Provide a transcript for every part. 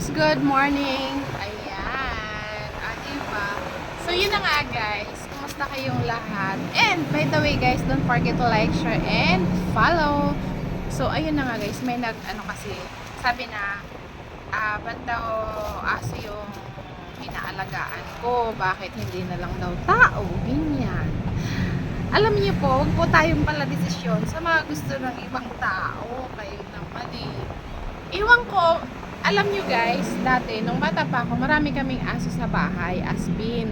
Peps, good morning! Ayan, ah, diba? So, yun na nga guys. Kumusta kayong lahat? And, by the way guys, don't forget to like, share, and follow. So, ayun na nga guys. May nag, ano kasi, sabi na, ah, ba't daw aso yung inaalagaan ko? Bakit hindi na lang daw tao? Ganyan. Alam niyo po, huwag po tayong pala desisyon sa mga gusto ng ibang tao. Kayo naman eh. Iwan ko, alam nyo guys, dati, nung bata pa ako, marami kaming aso sa bahay, aspin.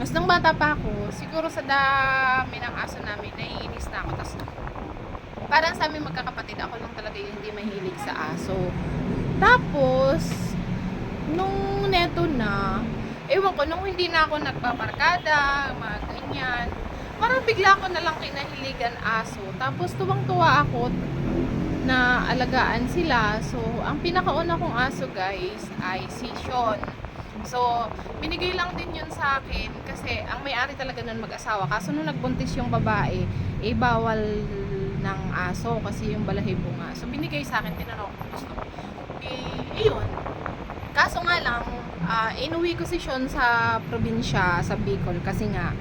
Mas nung bata pa ako, siguro sa dami ng aso namin, naiinis na ako. Tapos, parang sa amin magkakapatid, ako lang talaga yung hindi mahilig sa aso. Tapos, nung neto na, ewan ko, nung hindi na ako nagpaparkada, mga ganyan, parang bigla ko na lang kinahiligan aso. Tapos, tuwang-tuwa ako na alagaan sila. So, ang pinakauna kong aso guys ay si Sean. So, binigay lang din yun sa akin kasi ang may-ari talaga nun mag-asawa. Kaso nung nagbuntis yung babae, eh bawal ng aso kasi yung balahibo nga. So, binigay sa akin, tinanong ko gusto. Eh, yun. Kaso nga lang, ah, inuwi ko si Sean sa probinsya, sa Bicol kasi nga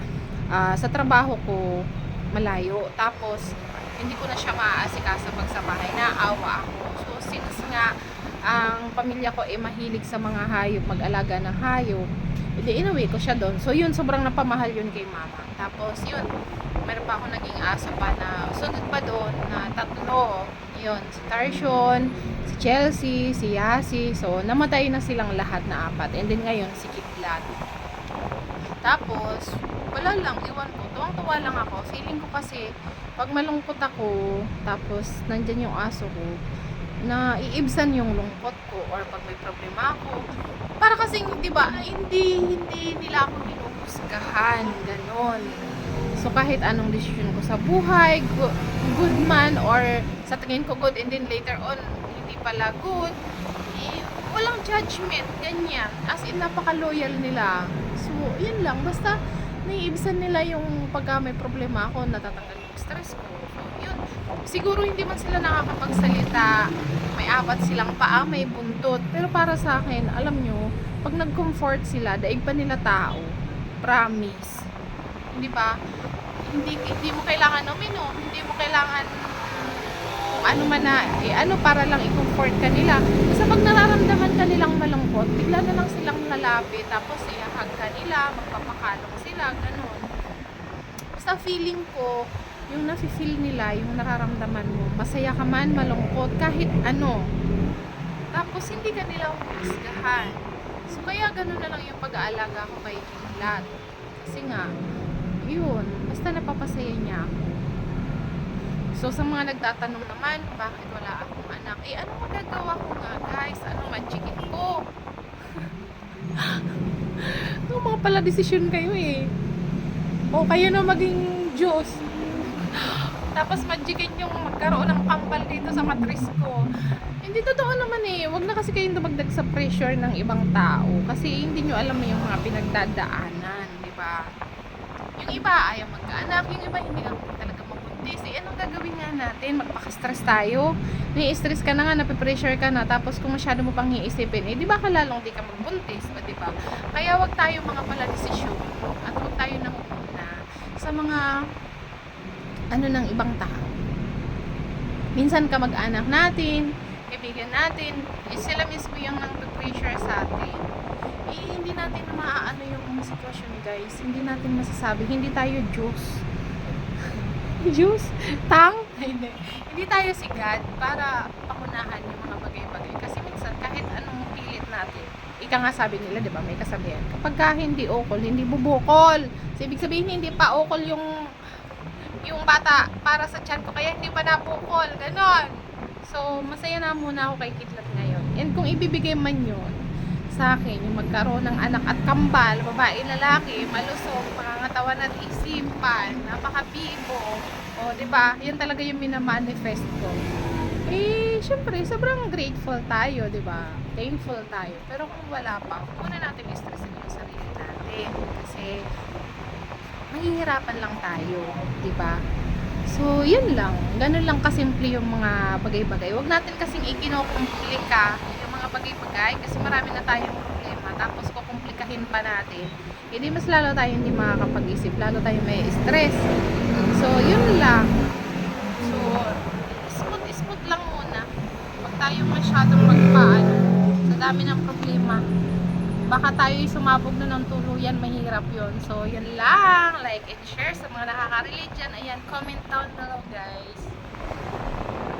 ah, sa trabaho ko malayo. Tapos, hindi ko na siya maaasikaso pag sa bahay. Naawa ako. So, since nga, ang pamilya ko ay mahilig sa mga hayop, mag-alaga ng hayop, hindi inuwi ko siya doon. So, yun, sobrang napamahal yun kay mama. Tapos, yun, meron pa ako naging aso pa na sunod pa doon na tatlo. Yun, si Tarshion, si Chelsea, si Yasi. So, namatay na silang lahat na apat. And then ngayon, si Kidlat. Tapos, wala lang, iwan ko. Tuwang-tuwa lang ako. Feeling ko kasi, pag malungkot ako, tapos nandyan yung aso ko, na iibsan yung lungkot ko or pag may problema ako. Para kasing, di ba, hindi, hindi nila ako hinuhusgahan. Ganon. So, kahit anong desisyon ko sa buhay, good, good man or sa tingin ko good and then later on, hindi pala good, eh, walang judgment, ganyan. As in, napaka-loyal nila. So, yun lang. Basta, naiibsan nila yung pagka may problema ako, natatanggal yung stress ko. Yun. Siguro hindi man sila nakakapagsalita. May apat silang paa, may buntot. Pero para sa akin, alam nyo, pag nag-comfort sila, daig pa nila tao. Promise. Hindi ba? Hindi, hindi mo kailangan uminom. Hindi mo kailangan kung ano man na, eh, ano para lang i-comfort ka nila. Basta pag nararamdaman ka nilang malungkot, bigla na lang silang lalapit, tapos ihahag ka nila, magpapakalong sila, ganun. Basta feeling ko, yung nafe-feel nila, yung nararamdaman mo, masaya ka man, malungkot, kahit ano. Tapos hindi ka nila humusgahan. So kaya ganun na lang yung pag-aalaga ko kay Kinglat. Kasi nga, yun, basta napapasaya niya ako. So, sa mga nagtatanong naman, bakit wala akong anak? Eh, ano magagawa ko nga, guys? Ano manchikit ko? no, mga pala desisyon kayo eh. O, kayo na maging Diyos. Tapos magikin yung magkaroon ng kampal dito sa matris ko. Hindi totoo naman eh. Huwag na kasi kayong dumagdag sa pressure ng ibang tao. Kasi hindi nyo alam yung mga pinagdadaanan, di ba? Yung iba ayaw magkaanak, yung iba hindi nga mabuntis. Eh, anong gagawin nga natin? Magpaka-stress tayo. Nai-stress ka na nga, napipressure ka na. Tapos kung masyado mo pang iisipin, eh, di ba kalalong di ka magbuntis? O, di ba? Kaya wag tayo mga pala desisyon. At wag tayo nangunguna sa mga ano ng ibang tao. Minsan ka mag-anak natin, kaibigan natin, eh, sila mismo yung nang pressure sa atin. Eh, hindi natin na maaano yung sitwasyon guys. Hindi natin masasabi. Hindi tayo Diyos. Diyos? Tang? hindi. Hindi tayo si God para pangunahan yung mga bagay-bagay. Kasi minsan kahit anong pilit natin, ika nga sabi nila, di ba, may kasabihan. Kapag ka hindi okol, hindi bubukol. So, ibig sabihin, hindi pa okol yung yung bata para sa tiyan ko, kaya hindi pa napukol. Ganon. So, masaya na muna ako kay Kidlat ngayon. And kung ibibigay man yun sa akin, yung magkaroon ng anak at kambal, babae, lalaki, malusog, pangangatawan at isipan, napakabibo, o, di ba? Yan talaga yung minamanifest ko. Eh, syempre, sobrang grateful tayo, di ba? Thankful tayo. Pero kung wala pa, muna natin i-stressin yung sarili natin. Kasi, mahihirapan lang tayo, di ba? So, yun lang. Ganun lang kasimple yung mga bagay-bagay. Huwag natin kasing ikinokomplika bagay kasi marami na tayong problema. Tapos kukumplikahin pa natin. Hindi mas lalo tayo hindi makakapag-isip lalo tayo may stress. So yun lang. So smooth smooth lang muna. Huwag tayo masyadong magpaano. Sa dami ng problema. Baka tayo sumabog na ng tuluyan mahirap yon so yun lang. Like and share sa mga nakaka-relate dyan. Ayan comment down below guys